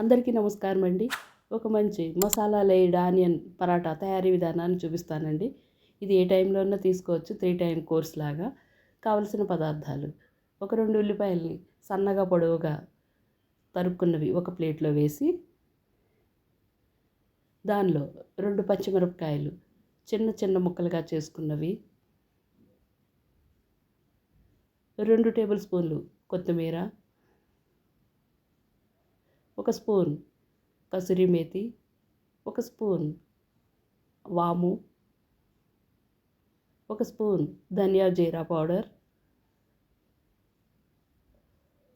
అందరికీ నమస్కారం అండి. ఒక మంచి మసాలా లేడ్ ఆనియన్ పరాటా తయారీ విధానాన్ని చూపిస్తానండి. ఇది ఏ టైంలోనైనా తీసుకోవచ్చు త్రీ టైం కోర్స్ లాగా. కావలసిన పదార్థాలు. ఒక రెండు ఉల్లిపాయల్ని సన్నగా పొడవుగా తరుక్కున్నవి ఒక ప్లేట్లో వేసి దానిలో రెండు పచ్చిమిరపకాయలు చిన్న చిన్న ముక్కలుగా చేసుకున్నవి రెండు టేబుల్ స్పూన్లు కొత్తిమీర ఒక స్పూన్ కసూరి మేతి ఒక స్పూన్ వాము ఒక స్పూన్ ధనియా జీరా పౌడర్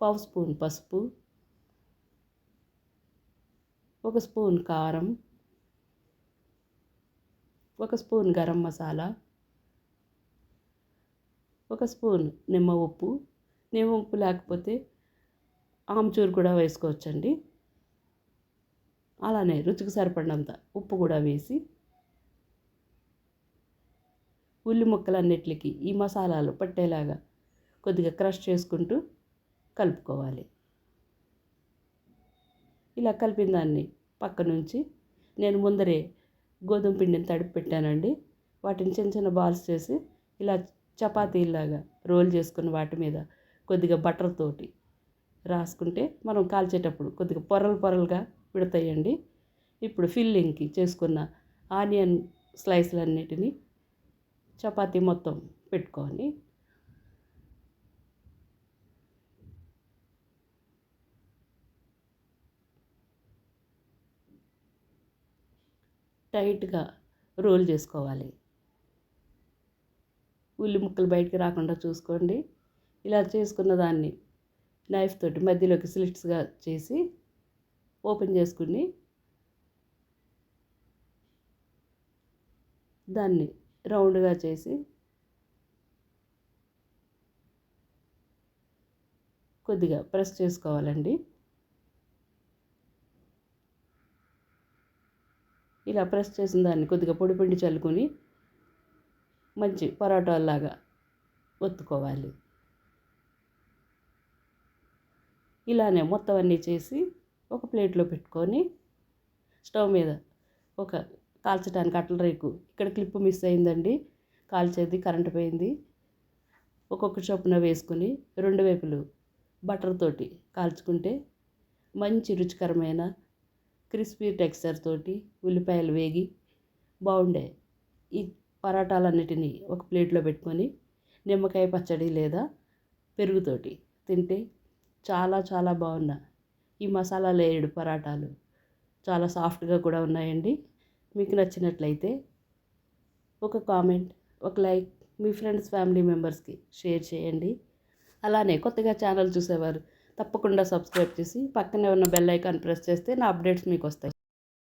పావు స్పూన్ పసుపు ఒక స్పూన్ కారం ఒక స్పూన్ గరం మసాలా ఒక స్పూన్ నిమ్మ ఉప్పు. నిమ్మ ఉప్పు లేకపోతే ఆమ్చూర్ కూడా వేసుకోవచ్చండి. అలానే రుచికి సరిపడినంత ఉప్పు కూడా వేసి ఉల్లి ముక్కలన్నిటికి ఈ మసాలాలు పట్టేలాగా కొద్దిగా క్రష్ చేసుకుంటూ కలుపుకోవాలి. ఇలా కలిపిన దాన్ని పక్క నుంచి నేను ముందరే గోధుమ పిండిని తడిపి పెట్టానండి. వాటిని చిన్న చిన్న బాల్స్ చేసి ఇలా చపాతీలాగా రోల్ చేసుకుని వాటి మీద కొద్దిగా బటర్ తోటి రాసుకుంటే మనం కాల్చేటప్పుడు కొద్దిగా పొరలు పొరలుగా విడతాయండి. ఇప్పుడు ఫిల్లింగ్కి చేసుకున్న ఆనియన్ స్లైస్లన్నిటిని చపాతీ మొత్తం పెట్టుకొని టైట్గా రోల్ చేసుకోవాలి. ఉల్లి ముక్కలు బయటికి రాకుండా చూసుకోండి. ఇలా చేసుకున్న దాన్ని నైఫ్ తోటి మధ్యలోకి స్లిట్స్గా చేసి ఓపెన్ చేసుకుని దాన్ని రౌండ్గా చేసి కొద్దిగా ప్రెస్ చేసుకోవాలండి. ఇలా ప్రెస్ చేసిన దాన్ని కొద్దిగా పొడి పిండి చల్లుకొని మంచి పరోటాలాగా ఒత్తుకోవాలి. ఇలానే మొత్తం అన్నీ చేసి ఒక ప్లేట్లో పెట్టుకొని స్టవ్ మీద ఒక కాల్చడానికి అట్ల రేకు. ఇక్కడ క్లిప్ మిస్ అయిందండి. కాల్చేది కరెంట్ పోయింది. ఒక్కొక్క చొప్పున వేసుకుని రెండు వైపులు బటర్ తోటి కాల్చుకుంటే మంచి రుచికరమైన క్రిస్పీ టెక్స్చర్ తోటి ఉల్లిపాయలు వేగి బాగుండే. ఈ పరాటాలన్నిటినీ ఒక ప్లేట్లో పెట్టుకొని నిమ్మకాయ పచ్చడి లేదా పెరుగుతోటి తింటే చాలా చాలా బాగున్న. ఈ మసాలా లేయర్డ్ పరాటాలు. చాలా సాఫ్ట్గా కూడా ఉన్నాయండి. మీకు నచ్చినట్లయితే ఒక కామెంట్ ఒక లైక్ మీ ఫ్రెండ్స్ ఫ్యామిలీ మెంబర్స్కి షేర్ చేయండి. అలానే కొత్తగా ఛానల్ చూసేవారు తప్పకుండా సబ్స్క్రైబ్ చేసి పక్కనే ఉన్న బెల్ ఐకాన్ ప్రెస్ చేస్తే నా అప్డేట్స్ మీకు వస్తాయి.